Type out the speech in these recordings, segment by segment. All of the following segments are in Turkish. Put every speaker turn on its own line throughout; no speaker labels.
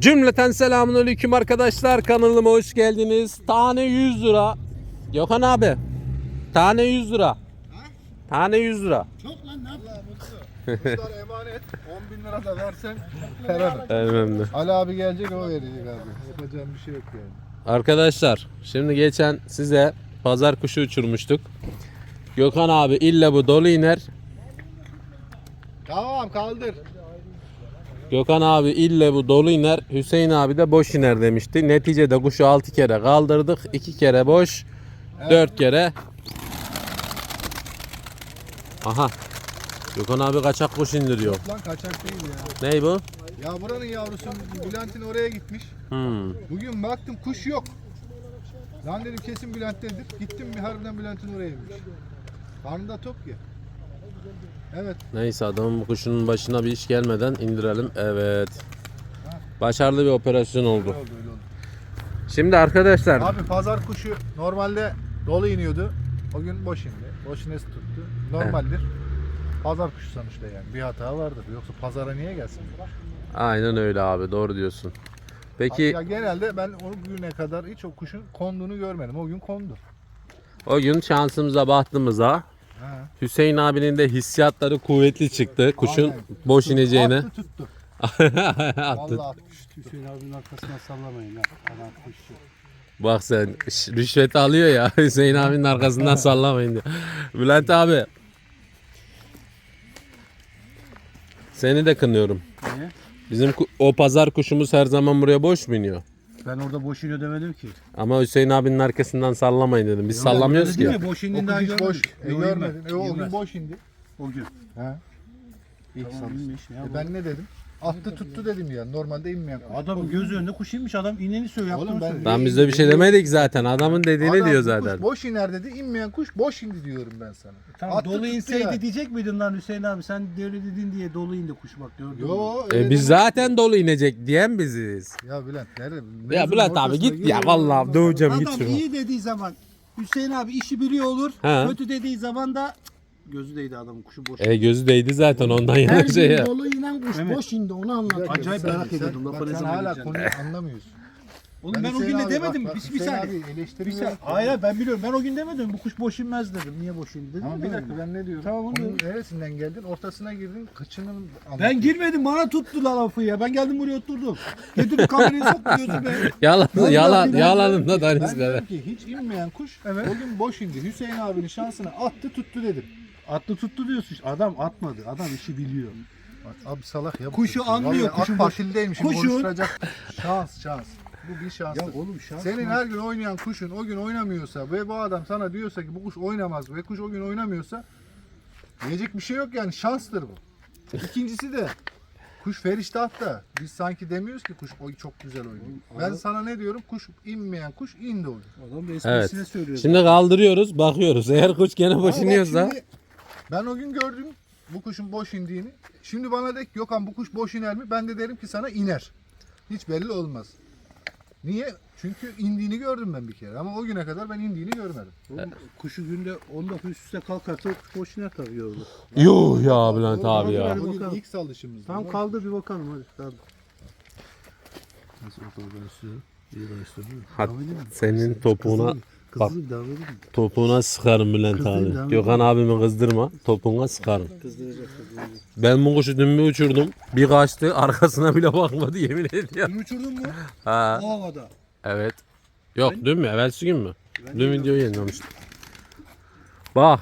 Cümleten selamun aleyküm arkadaşlar kanalıma hoş geldiniz. Tane 100 lira. Gökhan abi. Tane 100 lira. Tane 100 lira.
Kuşlar emanet. 10 bin lira da versen.
Önemli.
Ali abi gelecek o verecek abi. Yapacağım bir şey yok yani.
Arkadaşlar şimdi geçen size pazar kuşu uçurmuştuk. Gökhan abi illa bu dolu iner.
Tamam kaldır.
Gökhan abi ille bu dolu iner. Hüseyin abi de boş iner demişti. Neticede kuşu 6 kere kaldırdık. 2 kere boş. 4 kere. Aha. Gökhan abi kaçak kuş indiriyor.
Lan kaçak değil ya.
Ney bu?
Ya buranın yavrusu Bülent'in oraya gitmiş.
Hmm.
Bugün baktım kuş yok. Lan dedim kesin Bülent'tedir. Gittim bir harbiden Bülent'in oraya inmiş. Karnında tok ya. Evet.
Neyse adamın bu kuşunun başına bir iş gelmeden indirelim. Evet. Başarılı bir operasyon
Öyle
oldu.
oldu öyle oldu.
Şimdi arkadaşlar
Abi pazar kuşu normalde dolu iniyordu. O gün boş indi. Boş inesi tuttu. Normaldir. Pazar kuşu sonuçta yani. Bir hata vardır. Yoksa pazara niye gelsin?
aynen öyle abi doğru diyorsun. Peki
Ya genelde ben o güne kadar hiç o kuşun konduğunu görmedim. O gün kondu.
o gün şansımıza bahtımıza. Hüseyin abinin de hissiyatları kuvvetli çıktı. Kuşun
Aynen.
boş ineceğine.
Attı tuttu.
Attı.
Vallahi attı.
Hüseyin abinin arkasına sallamayın ha. Adam.
Bak sen şş, rüşvet alıyor ya Hüseyin abinin arkasından sallamayın diyor. Bülent abi. Seni de kınıyorum.
Niye?
Bizim ku- o pazar kuşumuz her zaman buraya boş mu iniyor?
Ben orada boş iniyor demedim ki.
Ama Hüseyin abinin arkasından sallamayın dedim. Biz sallamıyoruz
Değil
ki.
mi? Boş indiğini daha
boş.
görmedim.
E,
Yok,
görmedin.
inmez.
E, o gün
İnmez.
boş indi.
O gün.
Ha. İlk
Tamam, inmiş. Ya,
E, ben ne dedim? Attı tuttu dedim ya. Normalde inmeyen. kuş.
Adamın göz önünde kuş inmiş adam ineni söylüyor.
Oğlum
Oğlum
ben-
Ben bizde bir şey demedik zaten. Adamın dediğini
Adam
diyor
bu
zaten.
Kuş boş iner dedi. inmeyen kuş boş indi diyorum ben sana.
Tamam,
Attı
dolu
tuttu
inseydi
yani.
diyecek miydin lan Hüseyin abi sen de öyle dedin diye dolu indi kuş bak gördün mü?
Yo.
E biz
demedim.
zaten dolu inecek diyen biziz.
Ya Bülent nerede?
Ya
Mevzunun
Bülent abi
ortasına
git ya
giriyor.
vallahi döveceğim git
Adam iyi dediği zaman Hüseyin abi işi biliyor olur.
Ha.
Kötü dediği zaman da gözü değdi adamın kuşu boş.
E gözü değdi zaten ondan yana
Her
şey
gün
ya.
dolu inen kuş
Evet.
boş indi onu anlat.
Acayip
Sen-
merak
sen-
ediyordum,
bak
lafı ne
sen
zaman
hala konuyu anlamıyorsun.
Oğlum ben, o gün de demedim.
bak, bak,
bir, bir saniye.
abi
Bir saniye. Hayır hayır, ben biliyorum. Ben o gün demedim. Bu kuş boş inmez dedim. Niye boş indi dedim.
Ama bir dakika ben ne diyorum?
Tamam, onu
Onun
diyorum.
neresinden geldin? Ortasına girdin. Kıçının
Ben girmedim bana tuttu la lafı ya. Ben geldim buraya oturdum. Getirip kamerayı soktu gözüme.
Yalan
Ben
yalan
ben-
yalanın da
Ben
Deniz
dedim ki hiç inmeyen kuş
Evet.
o gün boş indi. Hüseyin abinin şansını attı tuttu dedim.
Attı tuttu diyorsun. Adam atmadı. Adam işi biliyor.
Bak, abi salak ya.
Kuşu anlıyor, kuşun
AK
boş-
Partili'deymişim
kuşun-
konuşturacak. Şans şans. Bu bir şans.
Ya oğlum şans
Senin
mı?
her gün oynayan kuşun o gün oynamıyorsa ve bu adam sana diyorsa ki bu kuş oynamaz ve kuş o gün oynamıyorsa diyecek bir şey yok yani şanstır bu. İkincisi de kuş feriştah da biz sanki demiyoruz ki kuş oy çok güzel oynuyor. Ben sana ne diyorum? Kuş inmeyen kuş indi o gün.
Adam
Evet.
esprisine söylüyor.
Şimdi kaldırıyoruz bakıyoruz. Eğer kuş gene boş
Ama bak
iniyorsa
şimdi ben o gün gördüm bu kuşun boş indiğini. Şimdi bana de ki Gökhan bu kuş boş iner mi? Ben de derim ki sana iner. Hiç belli olmaz. Niye? Çünkü indiğini gördüm ben bir kere ama o güne kadar ben indiğini görmedim.
Oğlum, kuşu günde 10 defa üst üste kalkarsa kuş boş iner tabii yorulur.
Yuh ya Bülent
O-
abi ya.
Bugün
Bakalım.
ilk salışımızdı.
Tamam kaldır bir bakalım hadi. Kaldır. Nasıl ortadan istiyorum? İyi.
Hat- senin topuğuna
devam edeyim mi?
topuğuna sıkarım Bülent
Kızdırayım,
abi. Gökhan abimi kızdırma. Topuğuna sıkarım.
Kızdıracak kızdıracak.
Ben bu kuşu dün bir uçurdum. Bir kaçtı arkasına bile bakmadı yemin ediyorum.
Dün uçurdun mu?
Ha,
O havada.
evet. Yok dün mü? Evvelsi gün mü? Dün videoyu yayınlamıştım. Bak.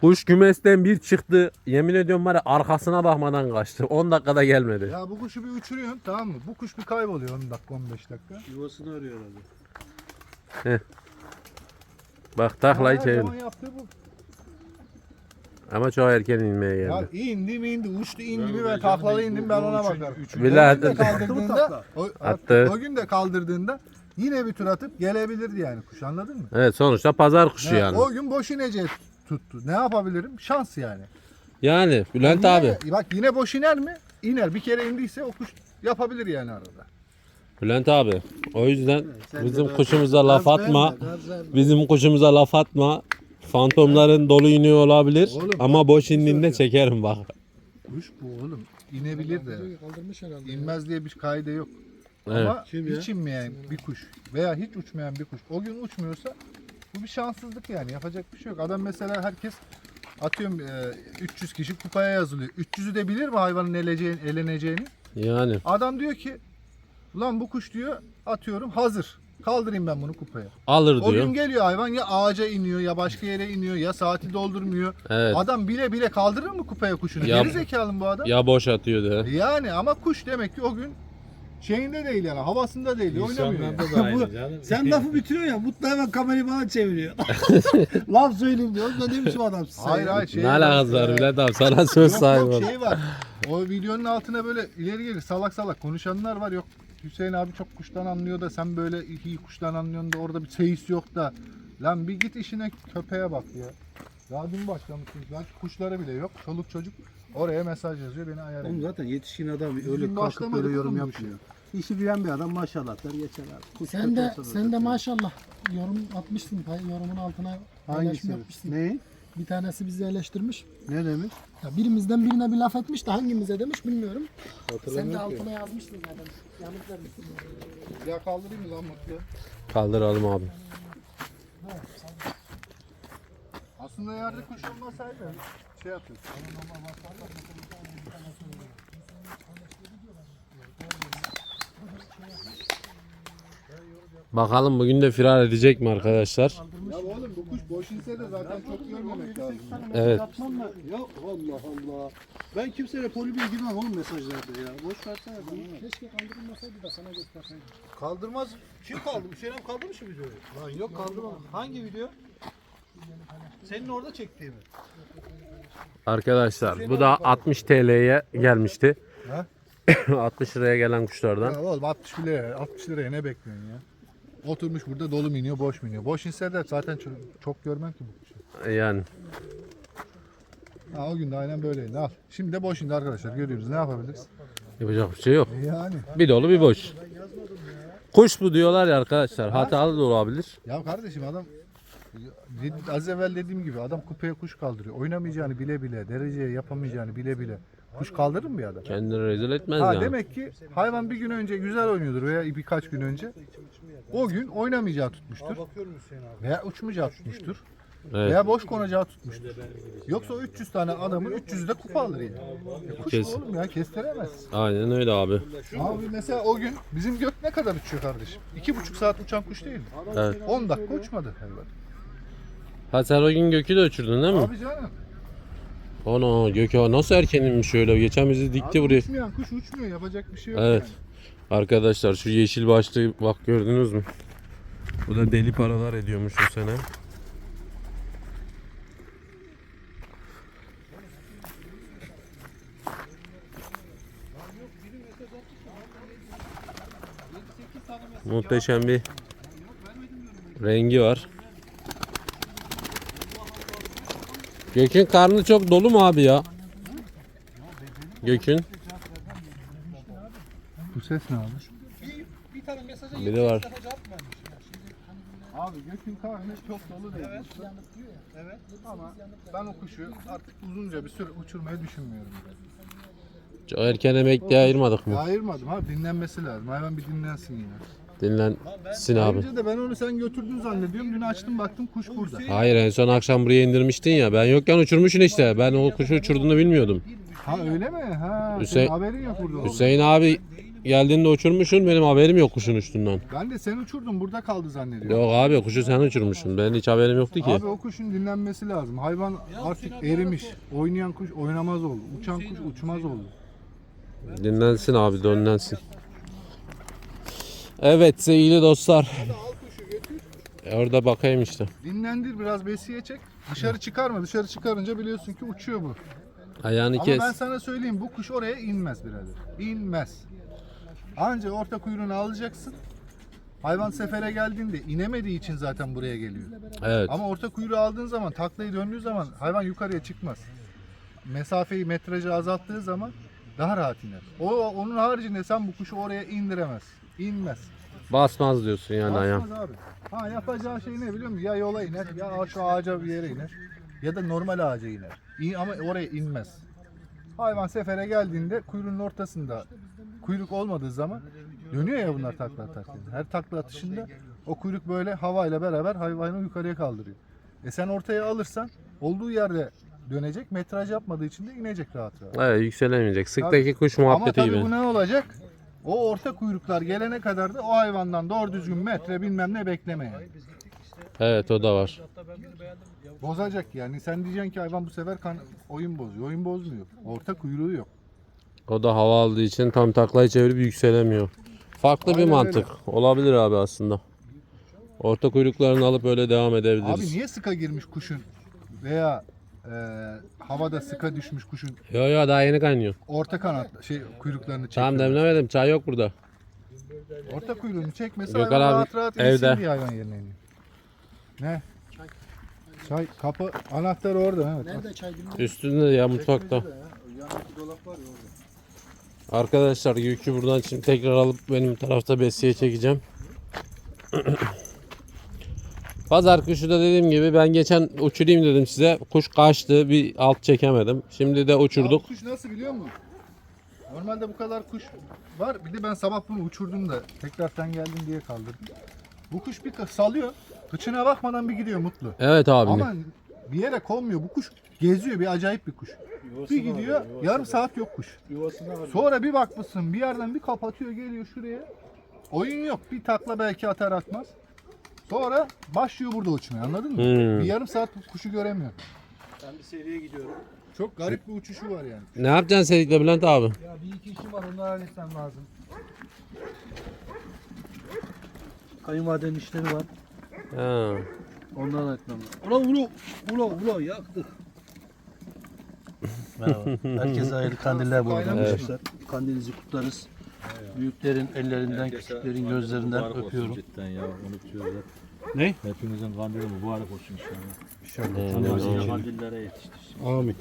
Kuş kümesten bir çıktı. Yemin ediyorum var ya arkasına bakmadan kaçtı. 10 dakikada gelmedi.
Ya bu kuşu bir uçuruyorsun tamam mı? Bu kuş bir kayboluyor 10 dakika 15 dakika.
Yuvasını arıyor herhalde.
Bak taklayı
Her
çevir.
zaman yaptığı bu.
Ama çok erken inmeye
Ya
geldi.
indi mi indi, uçtu indi mi ve taklalı indim ben ona bakarım.
Bilal-
O gün de kaldırdığında, o,
Attı.
o gün de kaldırdığında yine bir tur atıp gelebilirdi yani kuş anladın mı?
Evet sonuçta pazar kuşu
Ya,
yani.
O gün boş ineceği tuttu. Ne yapabilirim? Şans yani.
Yani Bülent
Yine-
abi.
Bak yine boş iner mi? İner. Bir kere indiyse o kuş yapabilir yani arada.
Bülent abi. O yüzden
Sen
bizim
de
kuşumuza laf
Gaz
atma.
verme, gaz verme.
Bizim kuşumuza laf atma. Fantomların dolu iniyor olabilir
Oğlum,
ama boş indiğinde
söylüyorum.
çekerim bak.
Kuş bu oğlum. inebilir de.
Kaldırmış herhalde.
İnmez diye bir kaide yok.
Evet.
Ama
Kim ya?
hiç inmeyen bir kuş veya hiç uçmayan bir kuş o gün uçmuyorsa bu bir şanssızlık yani yapacak bir şey yok. Adam mesela herkes atıyorum e, 300 kişi kupaya yazılıyor. 300'ü de bilir mi hayvanın eleceğini, eleneceğini?
Yani
Adam diyor ki ulan bu kuş diyor atıyorum hazır. Kaldırayım ben bunu kupaya.
alır
O
diyor.
gün geliyor hayvan ya ağaca iniyor ya başka yere iniyor ya saati doldurmuyor.
Evet.
Adam bile bile kaldırır mı kupaya kuşunu?
Ya-
Geri zekalı bu adam?
Ya boş atıyor de.
Yani ama kuş demek ki o gün şeyinde değil yani havasında değil oynamıyor. yani.
Da aynı canım.
Sen lafı bitiriyor ya Mutlu hemen kamerayı bana çeviriyor. Laf söyleyeyim diyor. Ne demişim adam sen
Hayır hayır şey
ne alakası var
e,
Bülent abi sana söz
Yok
sahibi
yok
ol.
şey var. O videonun altına böyle ileri geri salak salak konuşanlar var. Yok Hüseyin abi çok kuştan anlıyor da sen böyle iyi kuştan anlıyorsun da orada bir seyis yok da. Lan bir git işine köpeğe bak ya. Daha dün başlamışsınız. Belki kuşlara bile yok. Çoluk çocuk oraya mesaj yazıyor beni ayar
Oğlum
ediyor.
zaten yetişkin adam öyle kalkıp
başlamadık
böyle yorum
oğlum bu
yapmıyor. İşi bilen bir adam maşallah der geçer abi. Kuş
Sen de
kötü olsa da
sen de maşallah yorum atmışsın. pay- Yorumun altına paylaşım
Hangisi?
yapmışsın.
Ne?
Bir tanesi bizi eleştirmiş.
Ne demiş?
Ya birimizden birine bir laf etmiş de hangimize demiş bilmiyorum. Sen de altına yazmışsın zaten. Yanıt vermişsin.
Ya kaldırayım mı lan Mutlu?
Kaldıralım abi.
Aslında yerde kuş olmasaydı şey yapıyorsun.
Bakalım bugün de firar edecek mi arkadaşlar?
Ya oğlum bu kuş boş inse de zaten çok görmemek lazım.
Evet.
Yapmam da. Ya Allah Allah. Ben kimseyle polibiye girmem oğlum mesajlarda ya. Boş versene bana.
Keşke kaldırılmasaydı da sana gösterseydim.
Kaldırmaz. Kim kaldı? Hüseyin abi kaldırmış mı videoyu?
Lan yok kaldırmam. Hangi video? Senin orada çektiğimi.
Arkadaşlar bu da 60 TL'ye gelmişti.
Ha?
60 liraya gelen kuşlardan.
Ya oğlum 60 liraya, 60 liraya ne bekliyorsun ya? Oturmuş burada dolu mu iniyor, boş mu iniyor? Boş inse de zaten çok, çok görmem ki bu kuşu.
Yani
Ha o gün de aynen böyleydi. Al. Şimdi de boş indi arkadaşlar. Görüyoruz. Ne yapabiliriz?
yapacak bir şey yok.
E yani.
Bir dolu bir boş. Kuş bu diyorlar ya arkadaşlar. Hatalı da olabilir.
Ya kardeşim adam az evvel dediğim gibi adam kupaya kuş kaldırıyor. Oynamayacağını bile bile, dereceye yapamayacağını bile bile. Kuş kaldırır mı bir adam?
Kendini rezil etmez
Ha
yani.
demek ki hayvan bir gün önce güzel oynuyordur veya birkaç gün önce. O gün oynamayacağı tutmuştur. Veya uçmayacağı tutmuştur.
Evet.
Veya boş konacağı tutmuştur. Yoksa o 300 tane adamın 300'ü de kupa alır yani. E kuş
Kes.
oğlum ya kestiremez.
Aynen öyle abi.
Abi mesela o gün bizim gök ne kadar uçuyor kardeşim? 2,5 saat uçan kuş değil mi?
Evet.
10 dakika uçmadı hayvan.
Ha sen o gün Gök'ü de uçurdun değil mi?
Abi canım.
Ana Gök ha nasıl erken inmiş şöyle. Geçen bizi dikti
Abi
buraya.
uçmayan kuş uçmuyor yapacak bir şey yok
Evet.
yani.
Arkadaşlar şu yeşil başlığı bak gördünüz mü? Bu da deli paralar ediyormuş bu sene. Muhteşem bir rengi var. Gök'ün karnı çok dolu mu abi ya? Gök'ün
Bu ses ne abi?
Bir tane mesaja
biri var.
Abi gökün karnı çok dolu değil. Evet. Evet. Ama ben o kuşu artık uzunca bir süre uçurmayı düşünmüyorum.
Çok erken emekliye ayırmadık mı?
ayırmadım abi dinlenmesi lazım. Hayvan bir dinlensin ya.
Dinlensin abi.
Önce de ben onu sen götürdün zannediyorum. Dün açtım baktım kuş burada.
Hayır en son akşam buraya indirmiştin ya. Ben yokken uçurmuşsun işte. Ben o kuşu uçurduğunu bilmiyordum.
Ha öyle mi? Ha
Hüseyin-
senin haberin yok burada.
Hüseyin abi geldiğinde uçurmuşsun. Benim haberim yok kuşun uçtuğundan.
Ben de sen uçurdun burada kaldı zannediyorum.
Yok abi kuşu sen uçurmuşsun. Benim hiç haberim yoktu ki.
Abi o kuşun dinlenmesi lazım. Hayvan artık erimiş. Oynayan kuş oynamaz oldu. Uçan kuş uçmaz oldu.
Dinlensin abi dinlensin. Evet sevgili dostlar. E, orada bakayım işte.
Dinlendir biraz besiye çek. Dışarı çıkarma. Dışarı çıkarınca biliyorsun ki uçuyor bu.
Ayağını
Ama
kes.
ben sana söyleyeyim bu kuş oraya inmez birader. İnmez. Anca orta kuyruğunu alacaksın. Hayvan sefere geldiğinde inemediği için zaten buraya geliyor.
Evet.
Ama orta kuyruğu aldığın zaman, taklayı döndüğü zaman hayvan yukarıya çıkmaz. Mesafeyi, metrajı azalttığı zaman daha rahat iner. O onun haricinde sen bu kuşu oraya indiremez. İnmez.
Basmaz diyorsun yani ayağım.
Basmaz abi. Ha yapacağı şey ne biliyor musun? Ya yola iner, ya şu ağaca bir yere iner. Ya da normal ağaca iner. İn, ama oraya inmez. Hayvan sefere geldiğinde kuyruğun ortasında kuyruk olmadığı zaman dönüyor ya bunlar takla atarken. Her takla atışında o kuyruk böyle havayla beraber hayvanı yukarıya kaldırıyor. E sen ortaya alırsan olduğu yerde dönecek. Metraj yapmadığı için de inecek rahat rahat.
Evet yükselemeyecek. Sıktaki
Tabii.
kuş
Ama
muhabbeti
tabii
gibi.
bu ne olacak? O orta kuyruklar gelene kadar da o hayvandan doğru düzgün metre bilmem ne bekleme yani.
Evet o da var.
Bozacak yani. Sen diyeceksin ki hayvan bu sefer kan oyun bozuyor. Oyun bozmuyor. Orta kuyruğu yok.
O da hava aldığı için tam taklayı çevirip yükselemiyor. Farklı bir
Aynen
mantık. Olabilir abi aslında. Orta kuyruklarını alıp öyle devam edebiliriz.
Abi niye sıka girmiş kuşun veya havada sıka düşmüş kuşun
Yo yo daha yeni kaynıyor.
orta kanat şey kuyruklarını
Tamam
çekiyor.
demlemedim. Çay yok burada.
Orta kuyruğunu çekmesi
Gökhan
hayvan
abi
rahat rahat
evde.
diye hayvan yerine iniyor. Ne? Çay kapı anahtar orada evet.
Nerede çay bilmiyorum.
Üstünde ya mutfakta.
Yanındaki dolap var ya orada.
Arkadaşlar yükü buradan şimdi tekrar alıp benim tarafta besiye çekeceğim. Pazar kuşu da dediğim gibi ben geçen uçurayım dedim size. Kuş kaçtı bir alt çekemedim. Şimdi de uçurduk.
Abi kuş nasıl biliyor musun? Normalde bu kadar kuş var. Bir de ben sabah bunu uçurdum da tekrar sen geldin diye kaldırdım. Bu kuş bir salıyor. Kıçına bakmadan bir gidiyor mutlu.
Evet abi.
Ama bir yere konmuyor. Bu kuş geziyor. Bir acayip bir kuş. Bir gidiyor. Yarım saat yok kuş. Sonra bir bakmışsın bir yerden bir kapatıyor geliyor şuraya. Oyun yok. Bir takla belki atar atmaz. Sonra başlıyor burada uçmaya anladın mı?
Hmm.
Bir yarım saat kuşu göremiyor.
Ben bir seriye gidiyorum.
Çok garip bir uçuşu var yani.
Ne yapacaksın Sedik'le Bülent abi?
Ya bir iki işim var onları halletmem lazım. Kayınvalidenin işleri var.
Ha.
Onları halletmem lazım. Ulan ulan ulan ulan yaktık. Merhaba. Herkese hayırlı kandiller bu arada
mı?
arkadaşlar. Kandilinizi kutlarız. Büyüklerin ellerinden, küçüklerin gözlerinden
Mübarek
öpüyorum.
Olsun cidden ya unutuyoruz hep.
Ne?
Hepimizin kandili mübarek olsun inşallah.
Amin,
Allah
amin.
sizi kandillere yetiştirsin.
Amin.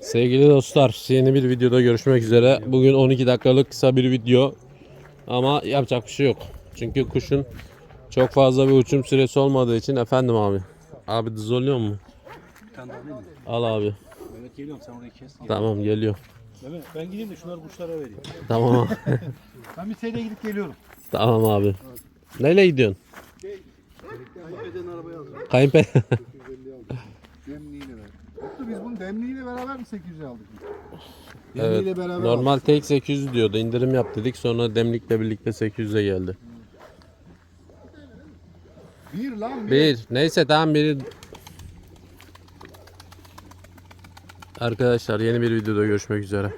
Sevgili dostlar yeni bir videoda görüşmek üzere. Bugün 12 dakikalık kısa bir video. Ama yapacak bir şey yok. Çünkü kuşun çok fazla bir uçum süresi olmadığı için efendim abi. Abi dizoluyor mu?
Bir tane daha alayım mı?
Al abi.
Evet geliyorum sen orayı kes.
Tamam geliyor.
Mehmet ben gideyim de şunları kuşlara vereyim.
Tamam.
Ben bir seriye gidip geliyorum.
tamam abi. Neyle gidiyorsun?
Kayınpederin arabayı alacağım.
Kayınpeder.
Demliğiyle. Yoksa biz bunu demliğiyle beraber mi 800'e aldık?
evet.
Demliğiyle beraber
Normal
aldık.
tek 800 diyordu. İndirim yap dedik. Sonra demlikle birlikte 800'e geldi.
Bir lan bir.
Bir. Neyse tamam biri. Arkadaşlar yeni bir videoda görüşmek üzere.